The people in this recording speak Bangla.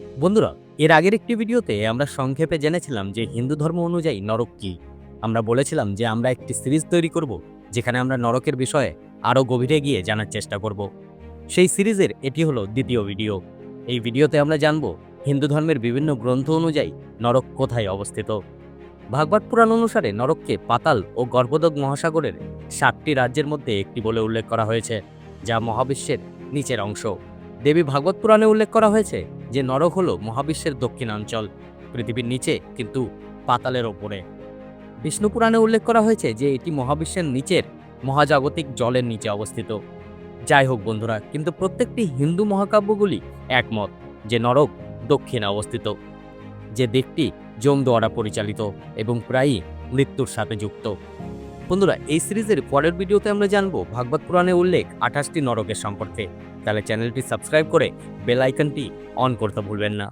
বন্ধুরা, এর আগের একটি ভিডিওতে আমরা সংক্ষেপে জেনেছিলাম যে হিন্দু ধর্ম অনুযায়ী নরক কি। আমরা বলেছিলাম যে আমরা একটি সিরিজ তৈরি করব, যেখানে আমরা নরকের বিষয়ে আরও গভীরে গিয়ে জানার চেষ্টা করব। সেই সিরিজের এটি হলো দ্বিতীয় ভিডিও। এই ভিডিওতে আমরা জানব হিন্দু ধর্মের বিভিন্ন গ্রন্থ অনুযায়ী নরক কোথায় অবস্থিত। ভাগবত পুরাণ অনুসারে নরককে পাতাল ও গর্ভদক মহাসাগরের সাতটি রাজ্যের মধ্যে একটি বলে উল্লেখ করা হয়েছে, যা মহাবিশ্বের নিচের অংশ। দেবী ভাগবত পুরাণে উল্লেখ করা হয়েছে যে নরক হল মহাবিশ্বের দক্ষিণাঞ্চল, পৃথিবীর নিচে কিন্তু পাতালের ওপরে। বিষ্ণু পুরাণে উল্লেখ করা হয়েছে যে এটি মহাবিশ্বের নিচের মহাজাগতিক জলের নিচে অবস্থিত। যাই হোক বন্ধুরা, কিন্তু প্রত্যেকটি হিন্দু মহাকাব্যগুলি একমত যে নরক দক্ষিণে অবস্থিত, যে দিকটি জম দ্বারা পরিচালিত এবং প্রায়ই মৃত্যুর সাথে যুক্ত। বন্ধুরা, এই সিরিজের পরের ভিডিওতে আমরা জানব ভাগবত পুরাণে উল্লেখ আঠাশটি নরকের সম্পর্কে। তাহলে চ্যানেলটি সাবস্ক্রাইব করে বেল আইকনটি অন করতে ভুলবেন না।